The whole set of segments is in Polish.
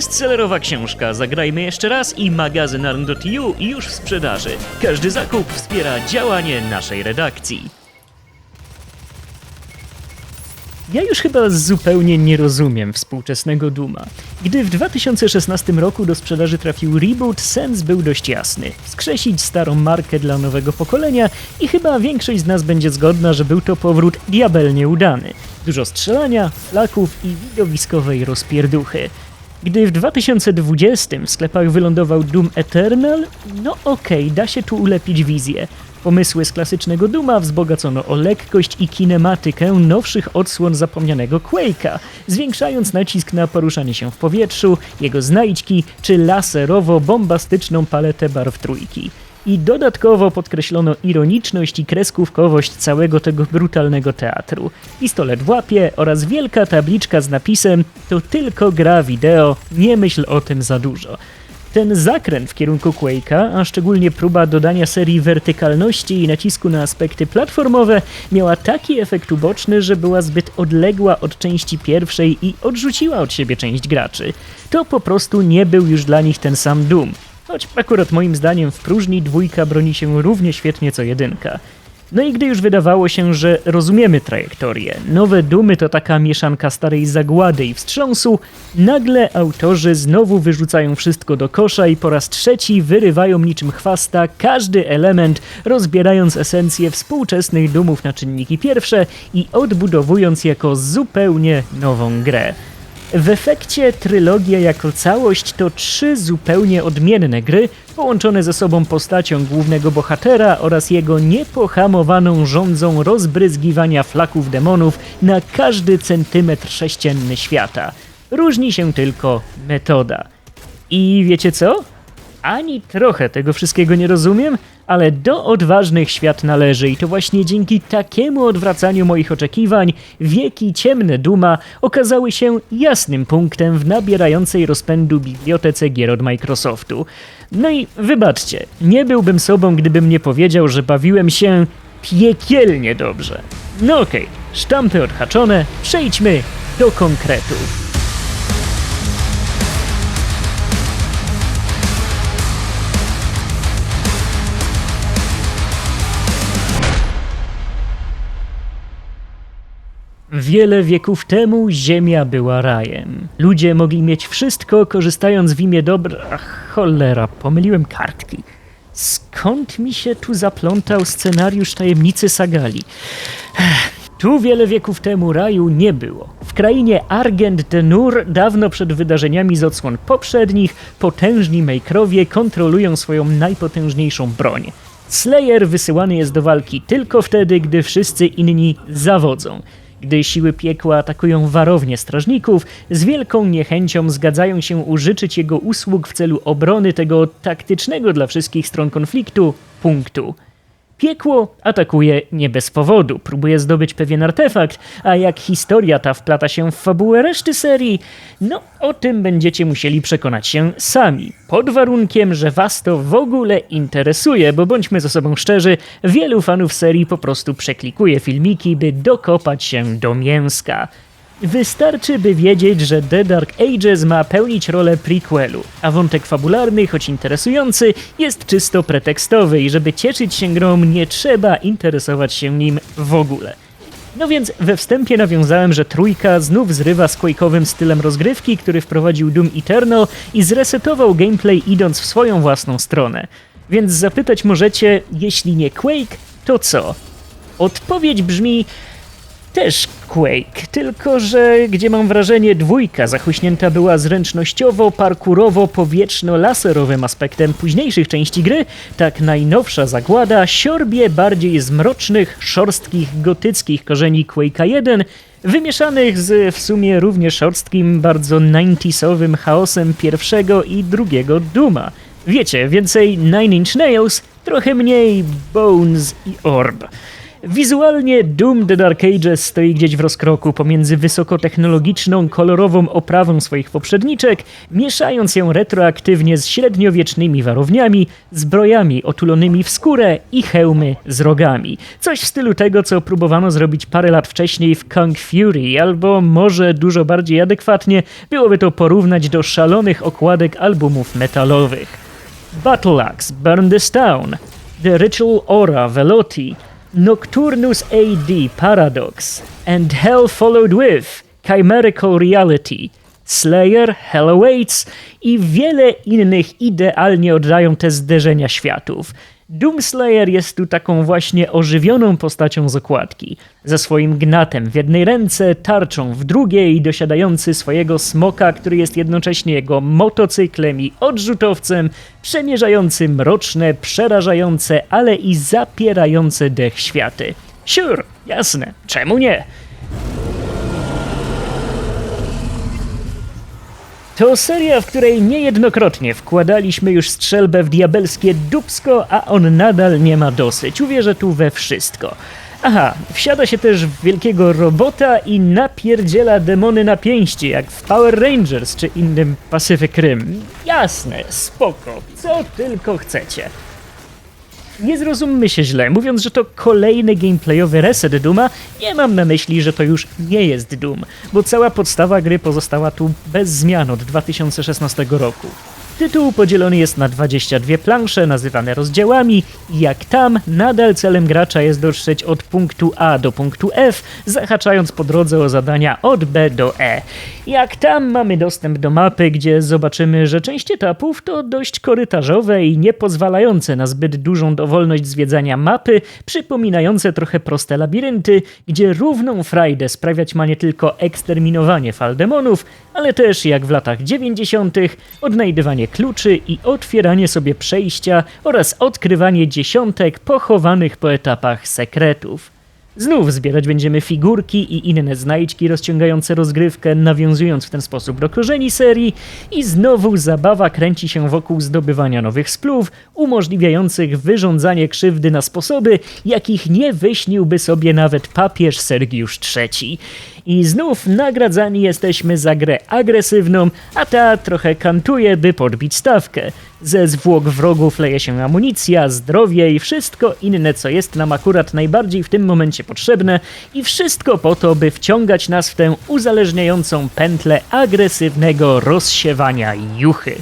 Bestsellerowa książka Zagrajmy jeszcze raz i magazyn Arn.eu już w sprzedaży. Każdy zakup wspiera działanie naszej redakcji. Ja już chyba zupełnie nie rozumiem współczesnego Duma. Gdy w 2016 roku do sprzedaży trafił reboot, sens był dość jasny. Skrzesić starą markę dla nowego pokolenia i chyba większość z nas będzie zgodna, że był to powrót diabelnie udany. Dużo strzelania, flaków i widowiskowej rozpierduchy. Gdy w 2020 w sklepach wylądował Doom Eternal, no okej, da się tu ulepić wizję. Pomysły z klasycznego Duma wzbogacono o lekkość i kinematykę nowszych odsłon zapomnianego Quake'a, zwiększając nacisk na poruszanie się w powietrzu, jego znajdźki czy laserowo-bombastyczną paletę barw trójki. I dodatkowo podkreślono ironiczność i kreskówkowość całego tego brutalnego teatru. Pistolet w łapie oraz wielka tabliczka z napisem to tylko gra wideo, nie myśl o tym za dużo. Ten zakręt w kierunku Quake'a, a szczególnie próba dodania serii wertykalności i nacisku na aspekty platformowe, miała taki efekt uboczny, że była zbyt odległa od części pierwszej i odrzuciła od siebie część graczy. To po prostu nie był już dla nich ten sam Doom. Choć akurat moim zdaniem w próżni dwójka broni się równie świetnie co jedynka. No i gdy już wydawało się, że rozumiemy trajektorię, nowe dumy to taka mieszanka starej zagłady i wstrząsu, nagle autorzy znowu wyrzucają wszystko do kosza i po raz trzeci wyrywają niczym chwasta każdy element, rozbierając esencję współczesnych dumów na czynniki pierwsze i odbudowując jako zupełnie nową grę. W efekcie trylogia jako całość to trzy zupełnie odmienne gry, połączone ze sobą postacią głównego bohatera oraz jego niepohamowaną rządzą rozbryzgiwania flaków demonów na każdy centymetr sześcienny świata. Różni się tylko metoda. I wiecie co? Ani trochę tego wszystkiego nie rozumiem, ale do odważnych świat należy i to właśnie dzięki takiemu odwracaniu moich oczekiwań wieki ciemne Duma okazały się jasnym punktem w nabierającej rozpędu bibliotece gier od Microsoftu. No i wybaczcie, nie byłbym sobą, gdybym nie powiedział, że bawiłem się piekielnie dobrze. No okej, sztampy odhaczone, przejdźmy do konkretów. Wiele wieków temu Ziemia była rajem. Ludzie mogli mieć wszystko, korzystając w imię dobra. Ach, cholera, pomyliłem kartki. Skąd mi się tu zaplątał scenariusz tajemnicy Sagali? Ech, Tu wiele wieków temu raju nie było. W krainie Argent de Nur, dawno przed wydarzeniami z odsłon poprzednich, potężni Makerowie kontrolują swoją najpotężniejszą broń. Slayer wysyłany jest do walki tylko wtedy, gdy wszyscy inni zawodzą. Gdy siły piekła atakują warownię strażników, z wielką niechęcią zgadzają się użyczyć jego usług w celu obrony tego taktycznego dla wszystkich stron konfliktu punktu. Piekło atakuje nie bez powodu, próbuje zdobyć pewien artefakt, a jak historia ta wplata się w fabułę reszty serii, no o tym będziecie musieli przekonać się sami. Pod warunkiem, że was to w ogóle interesuje, bo bądźmy ze sobą szczerzy, wielu fanów serii po prostu przeklikuje filmiki, by dokopać się do mięska. Wystarczy, by wiedzieć, że The Dark Ages ma pełnić rolę prequelu, a wątek fabularny, choć interesujący, jest czysto pretekstowy i żeby cieszyć się grą, nie trzeba interesować się nim w ogóle. No więc we wstępie nawiązałem, że trójka znów zrywa z Quake'owym stylem rozgrywki, który wprowadził Doom Eternal i zresetował gameplay idąc w swoją własną stronę. Więc zapytać możecie, jeśli nie Quake, to co? Odpowiedź brzmi też Quake, tylko że gdzie mam wrażenie dwójka zachuśnięta była zręcznościowo, parkurowo, powietrzno-laserowym aspektem późniejszych części gry, tak najnowsza zagłada siorbie bardziej z mrocznych, szorstkich, gotyckich korzeni Quake'a 1, wymieszanych z w sumie równie szorstkim, bardzo 90sowym chaosem pierwszego i drugiego Duma. Wiecie, więcej Nine Inch Nails, trochę mniej Bones i Orb. Wizualnie Doom The Dark Ages stoi gdzieś w rozkroku pomiędzy wysokotechnologiczną, kolorową oprawą swoich poprzedniczek, mieszając ją retroaktywnie z średniowiecznymi warowniami, zbrojami otulonymi w skórę i hełmy z rogami. Coś w stylu tego, co próbowano zrobić parę lat wcześniej w Kung Fury, albo może dużo bardziej adekwatnie byłoby to porównać do szalonych okładek albumów metalowych. Battle Axe Burn This Town, The Ritual Aura Velotti, Nocturnus AD Paradox, and Hell Followed With Chimerical Reality, Slayer, Hell Awaits i wiele innych idealnie oddają te zderzenia światów. Doomslayer jest tu taką właśnie ożywioną postacią z okładki, ze swoim gnatem w jednej ręce, tarczą w drugiej, dosiadający swojego smoka, który jest jednocześnie jego motocyklem i odrzutowcem, przemierzający mroczne, przerażające, ale i zapierające dech światy. Sure, jasne, czemu nie? To seria, w której niejednokrotnie wkładaliśmy już strzelbę w diabelskie dubsko, a on nadal nie ma dosyć. Uwierzę tu we wszystko. Aha, wsiada się też w wielkiego robota i napierdziela demony na pięści, jak w Power Rangers czy innym Pacific Rim. Jasne, spoko, co tylko chcecie. Nie zrozummy się źle, mówiąc, że to kolejny gameplayowy reset Duma, nie mam na myśli, że to już nie jest Doom, bo cała podstawa gry pozostała tu bez zmian od 2016 roku. Tytuł podzielony jest na 22 plansze, nazywane rozdziałami, i jak tam, nadal celem gracza jest dotrzeć od punktu A do punktu F, zahaczając po drodze o zadania od B do E. Jak tam mamy dostęp do mapy, gdzie zobaczymy, że część etapów to dość korytarzowe i nie pozwalające na zbyt dużą dowolność zwiedzania mapy, przypominające trochę proste labirynty, gdzie równą frajdę sprawiać ma nie tylko eksterminowanie fal demonów, ale też jak w latach 90. odnajdywanie kluczy i otwieranie sobie przejścia oraz odkrywanie dziesiątek pochowanych po etapach sekretów. Znów zbierać będziemy figurki i inne znajdźki rozciągające rozgrywkę, nawiązując w ten sposób do korzeni serii i znowu zabawa kręci się wokół zdobywania nowych splów, umożliwiających wyrządzanie krzywdy na sposoby, jakich nie wyśniłby sobie nawet papież Sergiusz III. I znów nagradzani jesteśmy za grę agresywną, a ta trochę kantuje, by podbić stawkę. Ze zwłok wrogów leje się amunicja, zdrowie i wszystko inne, co jest nam akurat najbardziej w tym momencie potrzebne i wszystko po to, by wciągać nas w tę uzależniającą pętlę agresywnego rozsiewania juchy.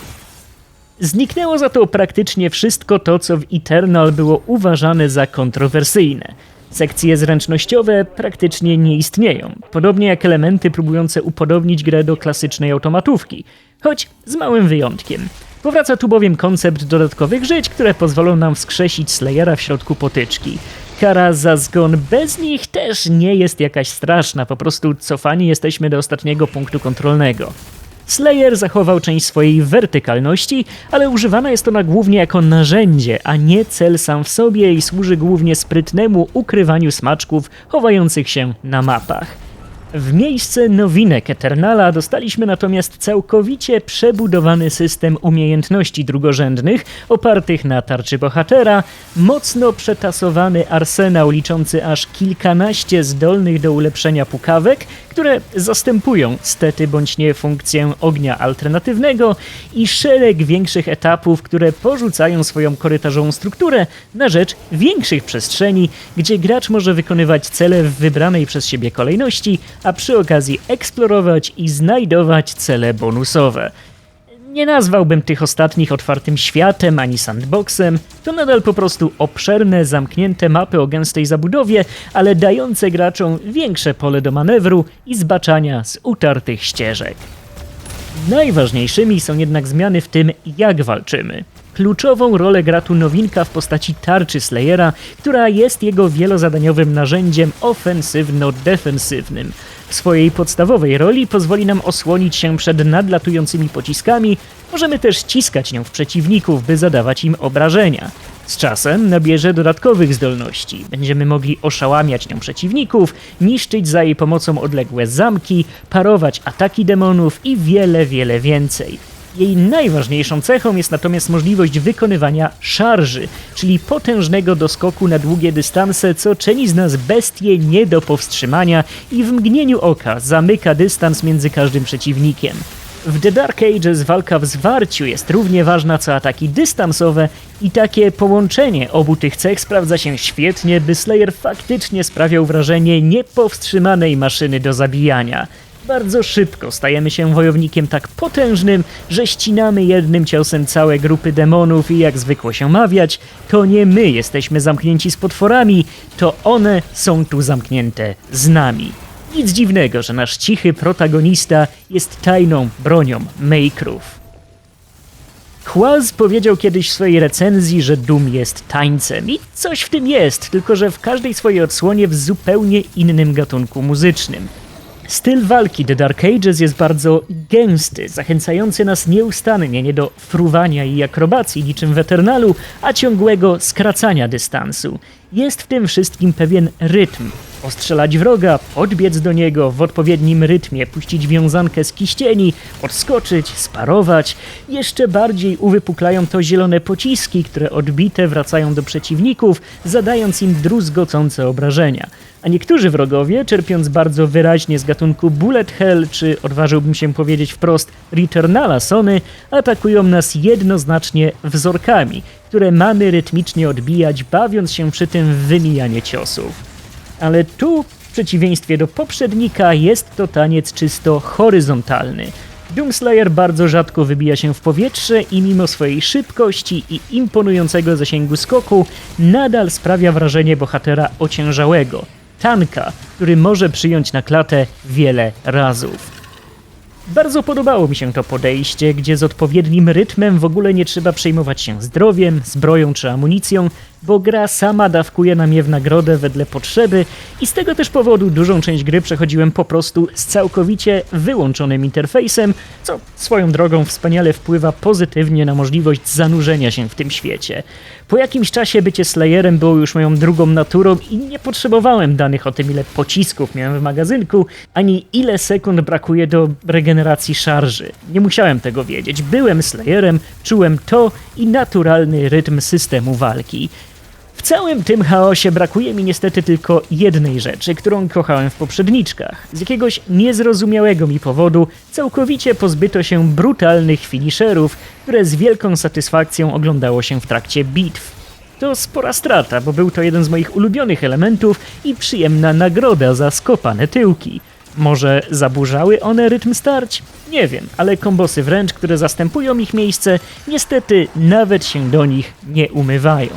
Zniknęło za to praktycznie wszystko to, co w Eternal było uważane za kontrowersyjne. Sekcje zręcznościowe praktycznie nie istnieją, podobnie jak elementy próbujące upodobnić grę do klasycznej automatówki, choć z małym wyjątkiem. Powraca tu bowiem koncept dodatkowych żyć, które pozwolą nam wskrzesić Slayera w środku potyczki. Kara za zgon bez nich też nie jest jakaś straszna, po prostu cofani jesteśmy do ostatniego punktu kontrolnego. Slayer zachował część swojej wertykalności, ale używana jest ona głównie jako narzędzie, a nie cel sam w sobie i służy głównie sprytnemu ukrywaniu smaczków chowających się na mapach. W miejsce nowinek Eternala dostaliśmy natomiast całkowicie przebudowany system umiejętności drugorzędnych opartych na tarczy bohatera, mocno przetasowany arsenał liczący aż kilkanaście zdolnych do ulepszenia pukawek, które zastępują stety bądź nie funkcję ognia alternatywnego i szereg większych etapów, które porzucają swoją korytarzową strukturę na rzecz większych przestrzeni, gdzie gracz może wykonywać cele w wybranej przez siebie kolejności, a przy okazji eksplorować i znajdować cele bonusowe. Nie nazwałbym tych ostatnich otwartym światem ani sandboxem, to nadal po prostu obszerne, zamknięte mapy o gęstej zabudowie, ale dające graczom większe pole do manewru i zbaczania z utartych ścieżek. Najważniejszymi są jednak zmiany w tym, jak walczymy. Kluczową rolę gra tu nowinka w postaci tarczy Slayera, która jest jego wielozadaniowym narzędziem ofensywno-defensywnym. W swojej podstawowej roli pozwoli nam osłonić się przed nadlatującymi pociskami, możemy też ściskać nią w przeciwników, by zadawać im obrażenia. Z czasem nabierze dodatkowych zdolności. Będziemy mogli oszałamiać nią przeciwników, niszczyć za jej pomocą odległe zamki, parować ataki demonów i wiele, wiele więcej. Jej najważniejszą cechą jest natomiast możliwość wykonywania szarży, czyli potężnego doskoku na długie dystanse, co czyni z nas bestie nie do powstrzymania i w mgnieniu oka zamyka dystans między każdym przeciwnikiem. W The Dark Ages walka w zwarciu jest równie ważna co ataki dystansowe i takie połączenie obu tych cech sprawdza się świetnie, by Slayer faktycznie sprawiał wrażenie niepowstrzymanej maszyny do zabijania. Bardzo szybko stajemy się wojownikiem tak potężnym, że ścinamy jednym ciosem całe grupy demonów i jak zwykło się mawiać, to nie my jesteśmy zamknięci z potworami, to one są tu zamknięte z nami. Nic dziwnego, że nasz cichy protagonista jest tajną bronią Makerów. Chłaz powiedział kiedyś w swojej recenzji, że Doom jest tańcem i coś w tym jest, tylko że w każdej swojej odsłonie w zupełnie innym gatunku muzycznym. Styl walki The Dark Ages jest bardzo gęsty, zachęcający nas nieustannie nie do fruwania i akrobacji niczym w Eternalu, a ciągłego skracania dystansu. Jest w tym wszystkim pewien rytm. Ostrzelać wroga, podbiec do niego w odpowiednim rytmie, puścić wiązankę z kiścieni, odskoczyć, sparować. Jeszcze bardziej uwypuklają to zielone pociski, które odbite wracają do przeciwników, zadając im druzgocące obrażenia a niektórzy wrogowie, czerpiąc bardzo wyraźnie z gatunku bullet hell, czy odważyłbym się powiedzieć wprost Returnala Sony, atakują nas jednoznacznie wzorkami, które mamy rytmicznie odbijać, bawiąc się przy tym w wymijanie ciosów. Ale tu, w przeciwieństwie do poprzednika, jest to taniec czysto horyzontalny. Doomslayer bardzo rzadko wybija się w powietrze i mimo swojej szybkości i imponującego zasięgu skoku nadal sprawia wrażenie bohatera ociężałego, tanka, który może przyjąć na klatę wiele razów. Bardzo podobało mi się to podejście, gdzie z odpowiednim rytmem w ogóle nie trzeba przejmować się zdrowiem, zbroją czy amunicją, bo gra sama dawkuje nam je w nagrodę wedle potrzeby i z tego też powodu dużą część gry przechodziłem po prostu z całkowicie wyłączonym interfejsem, co swoją drogą wspaniale wpływa pozytywnie na możliwość zanurzenia się w tym świecie. Po jakimś czasie bycie Slayerem było już moją drugą naturą i nie potrzebowałem danych o tym, ile pocisków miałem w magazynku, ani ile sekund brakuje do regeneracji szarży. Nie musiałem tego wiedzieć. Byłem Slayerem, czułem to i naturalny rytm systemu walki. W całym tym chaosie brakuje mi niestety tylko jednej rzeczy, którą kochałem w poprzedniczkach. Z jakiegoś niezrozumiałego mi powodu całkowicie pozbyto się brutalnych finisherów, które z wielką satysfakcją oglądało się w trakcie bitw. To spora strata, bo był to jeden z moich ulubionych elementów i przyjemna nagroda za skopane tyłki. Może zaburzały one rytm starć? Nie wiem, ale kombosy wręcz, które zastępują ich miejsce, niestety nawet się do nich nie umywają.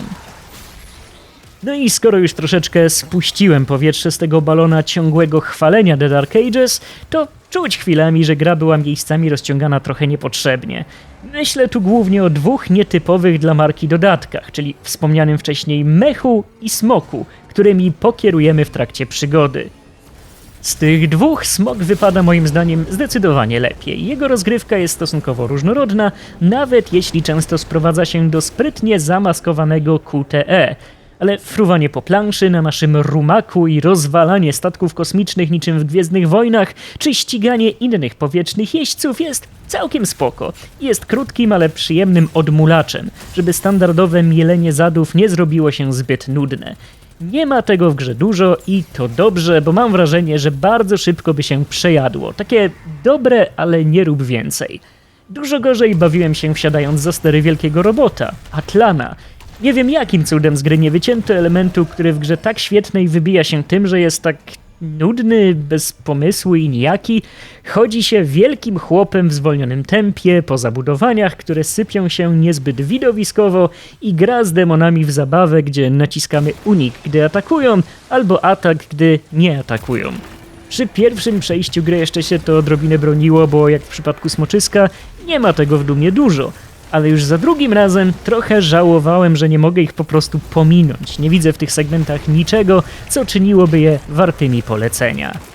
No i skoro już troszeczkę spuściłem powietrze z tego balona ciągłego chwalenia The Dark Ages, to czuć chwilami, że gra była miejscami rozciągana trochę niepotrzebnie. Myślę tu głównie o dwóch nietypowych dla marki dodatkach, czyli wspomnianym wcześniej mechu i smoku, którymi pokierujemy w trakcie przygody. Z tych dwóch smok wypada moim zdaniem zdecydowanie lepiej. Jego rozgrywka jest stosunkowo różnorodna, nawet jeśli często sprowadza się do sprytnie zamaskowanego QTE, ale fruwanie po planszy na naszym rumaku i rozwalanie statków kosmicznych niczym w Gwiezdnych Wojnach, czy ściganie innych powietrznych jeźdźców jest całkiem spoko. Jest krótkim, ale przyjemnym odmulaczem, żeby standardowe mielenie zadów nie zrobiło się zbyt nudne. Nie ma tego w grze dużo i to dobrze, bo mam wrażenie, że bardzo szybko by się przejadło. Takie dobre, ale nie rób więcej. Dużo gorzej bawiłem się wsiadając za stery wielkiego robota, Atlana, nie wiem jakim cudem z gry nie wycięto elementu, który w grze tak świetnej wybija się tym, że jest tak nudny, bez pomysłu i nijaki. Chodzi się wielkim chłopem w zwolnionym tempie, po zabudowaniach, które sypią się niezbyt widowiskowo i gra z demonami w zabawę, gdzie naciskamy unik, gdy atakują, albo atak, gdy nie atakują. Przy pierwszym przejściu gry jeszcze się to odrobinę broniło, bo jak w przypadku Smoczyska, nie ma tego w Dumie dużo ale już za drugim razem trochę żałowałem, że nie mogę ich po prostu pominąć. Nie widzę w tych segmentach niczego, co czyniłoby je wartymi polecenia.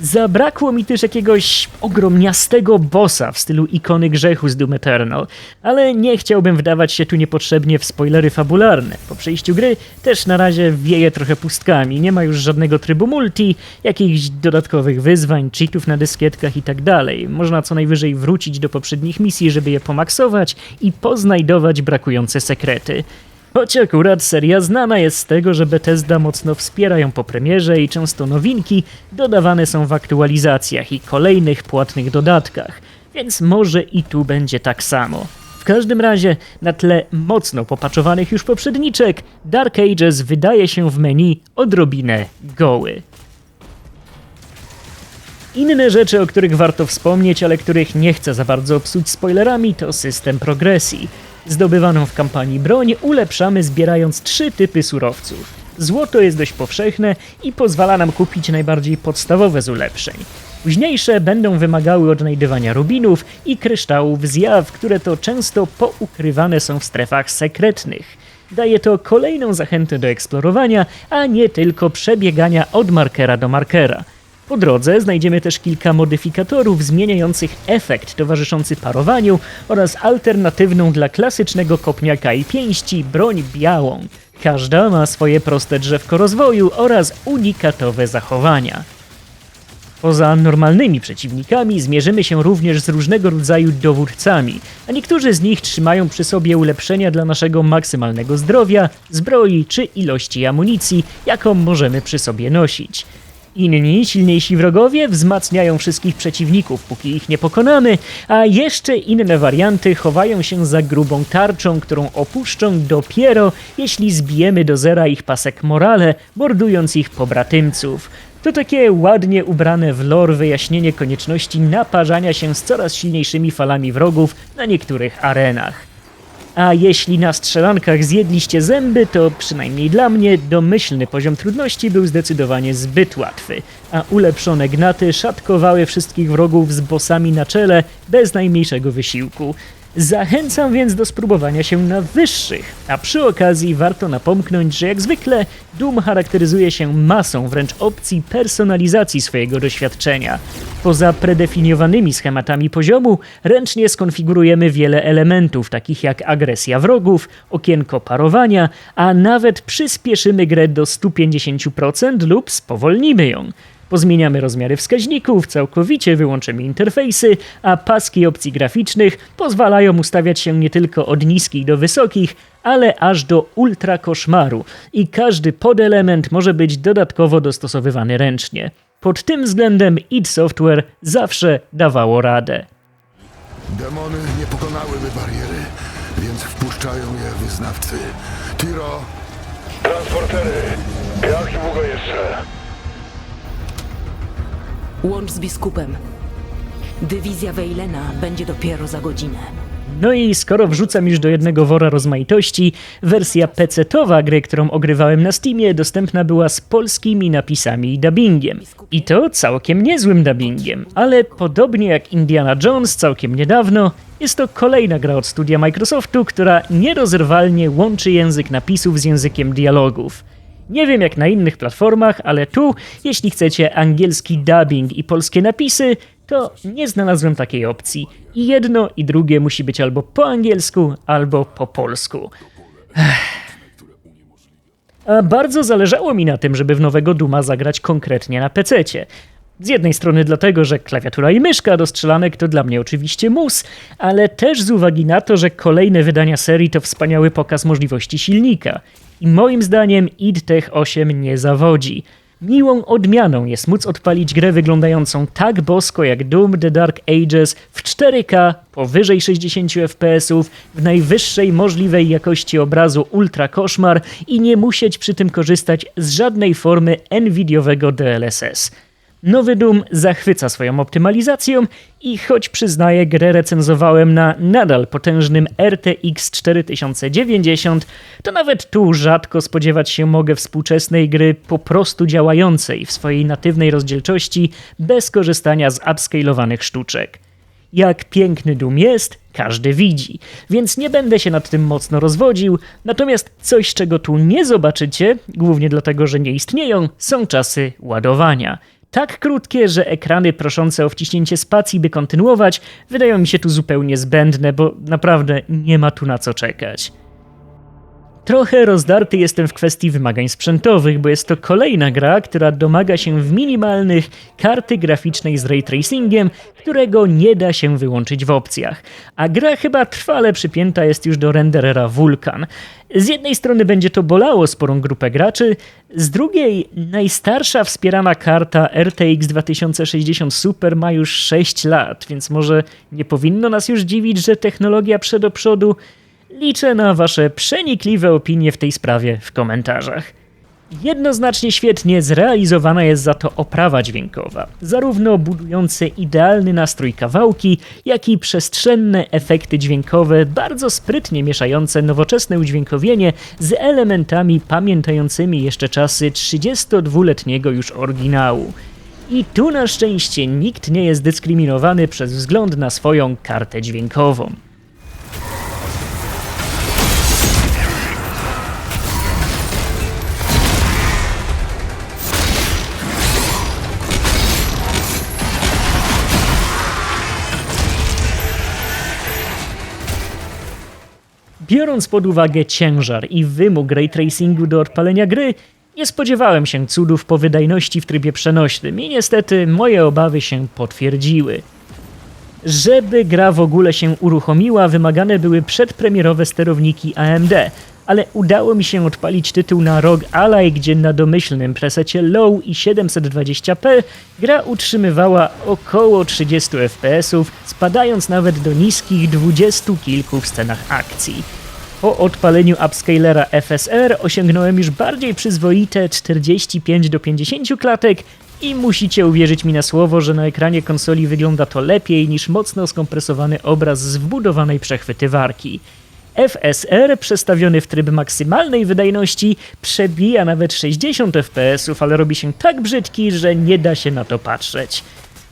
Zabrakło mi też jakiegoś ogromniastego bossa w stylu ikony grzechu z Doom Eternal, ale nie chciałbym wdawać się tu niepotrzebnie w spoilery fabularne. Po przejściu gry też na razie wieje trochę pustkami, nie ma już żadnego trybu multi, jakichś dodatkowych wyzwań, cheatów na dyskietkach i tak. Można co najwyżej wrócić do poprzednich misji, żeby je pomaksować i poznajdować brakujące sekrety. Choć akurat seria znana jest z tego, że Bethesda mocno wspiera ją po premierze i często nowinki dodawane są w aktualizacjach i kolejnych płatnych dodatkach, więc może i tu będzie tak samo. W każdym razie, na tle mocno popaczowanych już poprzedniczek, Dark Ages wydaje się w menu odrobinę goły. Inne rzeczy, o których warto wspomnieć, ale których nie chcę za bardzo psuć spoilerami, to system progresji. Zdobywaną w kampanii broń ulepszamy zbierając trzy typy surowców. Złoto jest dość powszechne i pozwala nam kupić najbardziej podstawowe z ulepszeń. Późniejsze będą wymagały odnajdywania rubinów i kryształów zjaw, które to często poukrywane są w strefach sekretnych. Daje to kolejną zachętę do eksplorowania, a nie tylko przebiegania od markera do markera. Po drodze znajdziemy też kilka modyfikatorów zmieniających efekt towarzyszący parowaniu oraz alternatywną dla klasycznego kopniaka i pięści broń białą. Każda ma swoje proste drzewko rozwoju oraz unikatowe zachowania. Poza normalnymi przeciwnikami zmierzymy się również z różnego rodzaju dowódcami, a niektórzy z nich trzymają przy sobie ulepszenia dla naszego maksymalnego zdrowia, zbroi czy ilości amunicji, jaką możemy przy sobie nosić. Inni, silniejsi wrogowie wzmacniają wszystkich przeciwników, póki ich nie pokonamy, a jeszcze inne warianty chowają się za grubą tarczą, którą opuszczą dopiero, jeśli zbijemy do zera ich pasek morale, mordując ich pobratymców. To takie ładnie ubrane w lore wyjaśnienie konieczności naparzania się z coraz silniejszymi falami wrogów na niektórych arenach. A jeśli na strzelankach zjedliście zęby, to przynajmniej dla mnie domyślny poziom trudności był zdecydowanie zbyt łatwy, a ulepszone gnaty szatkowały wszystkich wrogów z bossami na czele bez najmniejszego wysiłku. Zachęcam więc do spróbowania się na wyższych, a przy okazji warto napomknąć, że jak zwykle Doom charakteryzuje się masą wręcz opcji personalizacji swojego doświadczenia. Poza predefiniowanymi schematami poziomu, ręcznie skonfigurujemy wiele elementów, takich jak agresja wrogów, okienko parowania, a nawet przyspieszymy grę do 150% lub spowolnimy ją. Pozmieniamy rozmiary wskaźników, całkowicie wyłączymy interfejsy, a paski opcji graficznych pozwalają ustawiać się nie tylko od niskich do wysokich, ale aż do ultra koszmaru i każdy podelement może być dodatkowo dostosowywany ręcznie. Pod tym względem id Software zawsze dawało radę. Demony nie pokonałyby bariery, więc wpuszczają je wyznawcy. Tiro, Transportery, jak długo jeszcze? Łącz z biskupem. Dywizja Wejlena będzie dopiero za godzinę. No i skoro wrzucam już do jednego wora rozmaitości, wersja PC-towa gry, którą ogrywałem na Steamie, dostępna była z polskimi napisami i dubbingiem. I to całkiem niezłym dubbingiem, ale podobnie jak Indiana Jones całkiem niedawno, jest to kolejna gra od studia Microsoftu, która nierozerwalnie łączy język napisów z językiem dialogów. Nie wiem jak na innych platformach, ale tu, jeśli chcecie angielski dubbing i polskie napisy, to nie znalazłem takiej opcji. I jedno i drugie musi być albo po angielsku, albo po polsku. A bardzo zależało mi na tym, żeby w nowego Duma zagrać konkretnie na PC-cie. Z jednej strony dlatego, że klawiatura i myszka do strzelanek to dla mnie oczywiście mus, ale też z uwagi na to, że kolejne wydania serii to wspaniały pokaz możliwości silnika. I moim zdaniem id Tech 8 nie zawodzi. Miłą odmianą jest móc odpalić grę wyglądającą tak bosko jak Doom The Dark Ages w 4K, powyżej 60 fps, w najwyższej możliwej jakości obrazu Ultra Koszmar i nie musieć przy tym korzystać z żadnej formy Nvidiowego DLSS. Nowy Doom zachwyca swoją optymalizacją i choć przyznaję, grę recenzowałem na nadal potężnym RTX 4090, to nawet tu rzadko spodziewać się mogę współczesnej gry po prostu działającej w swojej natywnej rozdzielczości bez korzystania z upscalowanych sztuczek. Jak piękny Doom jest, każdy widzi, więc nie będę się nad tym mocno rozwodził, natomiast coś, czego tu nie zobaczycie, głównie dlatego, że nie istnieją, są czasy ładowania. Tak krótkie, że ekrany proszące o wciśnięcie spacji, by kontynuować, wydają mi się tu zupełnie zbędne, bo naprawdę nie ma tu na co czekać. Trochę rozdarty jestem w kwestii wymagań sprzętowych, bo jest to kolejna gra, która domaga się w minimalnych karty graficznej z ray tracingiem, którego nie da się wyłączyć w opcjach. A gra chyba trwale przypięta jest już do renderera Vulkan. Z jednej strony będzie to bolało sporą grupę graczy, z drugiej najstarsza wspierana karta RTX 2060 Super ma już 6 lat, więc może nie powinno nas już dziwić, że technologia przed do przodu. Liczę na Wasze przenikliwe opinie w tej sprawie w komentarzach. Jednoznacznie świetnie zrealizowana jest za to oprawa dźwiękowa, zarówno budujące idealny nastrój kawałki, jak i przestrzenne efekty dźwiękowe, bardzo sprytnie mieszające nowoczesne udźwiękowienie z elementami pamiętającymi jeszcze czasy 32-letniego już oryginału. I tu na szczęście nikt nie jest dyskryminowany przez wzgląd na swoją kartę dźwiękową. Biorąc pod uwagę ciężar i wymóg ray tracingu do odpalenia gry, nie spodziewałem się cudów po wydajności w trybie przenośnym i niestety moje obawy się potwierdziły. Żeby gra w ogóle się uruchomiła, wymagane były przedpremierowe sterowniki AMD, ale udało mi się odpalić tytuł na ROG Ally, gdzie na domyślnym presecie Low i 720p gra utrzymywała około 30 fps, spadając nawet do niskich dwudziestu kilku w scenach akcji. Po odpaleniu upscalera FSR osiągnąłem już bardziej przyzwoite 45 do 50 klatek i musicie uwierzyć mi na słowo, że na ekranie konsoli wygląda to lepiej niż mocno skompresowany obraz z wbudowanej przechwytywarki. FSR przestawiony w tryb maksymalnej wydajności przebija nawet 60 fps, ale robi się tak brzydki, że nie da się na to patrzeć.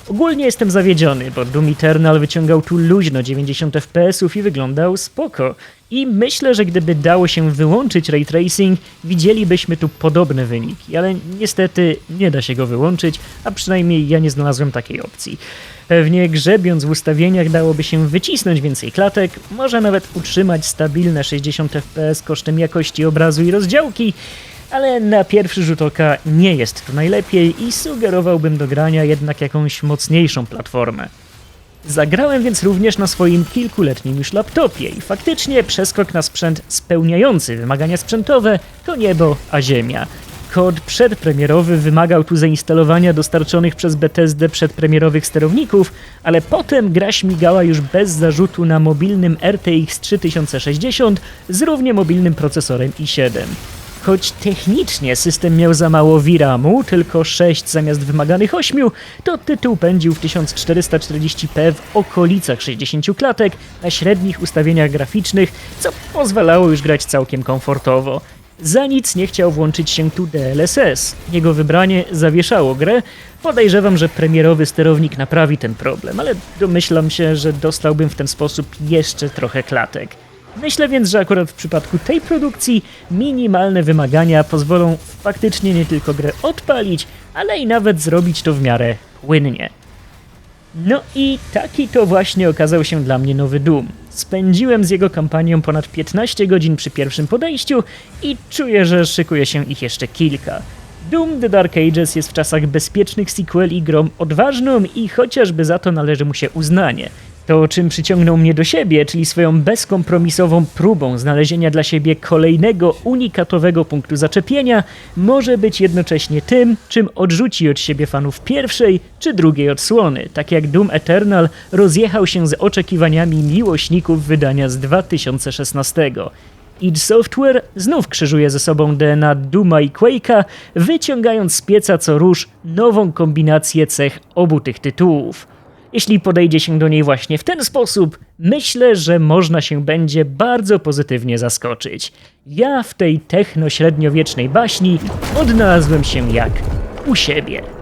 Ogólnie jestem zawiedziony, bo Doom Eternal wyciągał tu luźno 90 fps i wyglądał spoko. I myślę, że gdyby dało się wyłączyć ray tracing, widzielibyśmy tu podobne wyniki, ale niestety nie da się go wyłączyć, a przynajmniej ja nie znalazłem takiej opcji. Pewnie grzebiąc w ustawieniach dałoby się wycisnąć więcej klatek, może nawet utrzymać stabilne 60 fps kosztem jakości obrazu i rozdziałki, ale na pierwszy rzut oka nie jest to najlepiej i sugerowałbym do grania jednak jakąś mocniejszą platformę. Zagrałem więc również na swoim kilkuletnim już laptopie i faktycznie przeskok na sprzęt spełniający wymagania sprzętowe to niebo a ziemia. Kod przedpremierowy wymagał tu zainstalowania dostarczonych przez BTSD przedpremierowych sterowników, ale potem gra śmigała już bez zarzutu na mobilnym RTX 3060 z równie mobilnym procesorem i7. Choć technicznie system miał za mało VRAMu, tylko 6 zamiast wymaganych 8, to tytuł pędził w 1440p w okolicach 60 klatek na średnich ustawieniach graficznych, co pozwalało już grać całkiem komfortowo. Za nic nie chciał włączyć się tu DLSS. Jego wybranie zawieszało grę. Podejrzewam, że premierowy sterownik naprawi ten problem, ale domyślam się, że dostałbym w ten sposób jeszcze trochę klatek. Myślę więc, że akurat w przypadku tej produkcji minimalne wymagania pozwolą faktycznie nie tylko grę odpalić, ale i nawet zrobić to w miarę płynnie. No i taki to właśnie okazał się dla mnie nowy Doom. Spędziłem z jego kampanią ponad 15 godzin przy pierwszym podejściu i czuję, że szykuje się ich jeszcze kilka. Doom The Dark Ages jest w czasach bezpiecznych sequeli grą odważną i chociażby za to należy mu się uznanie. To, czym przyciągnął mnie do siebie, czyli swoją bezkompromisową próbą znalezienia dla siebie kolejnego unikatowego punktu zaczepienia, może być jednocześnie tym, czym odrzuci od siebie fanów pierwszej czy drugiej odsłony, tak jak Doom Eternal rozjechał się z oczekiwaniami miłośników wydania z 2016. id Software znów krzyżuje ze sobą DNA Duma i Quake'a, wyciągając z pieca co róż nową kombinację cech obu tych tytułów. Jeśli podejdzie się do niej właśnie w ten sposób, myślę, że można się będzie bardzo pozytywnie zaskoczyć. Ja w tej techno-średniowiecznej baśni odnalazłem się jak u siebie.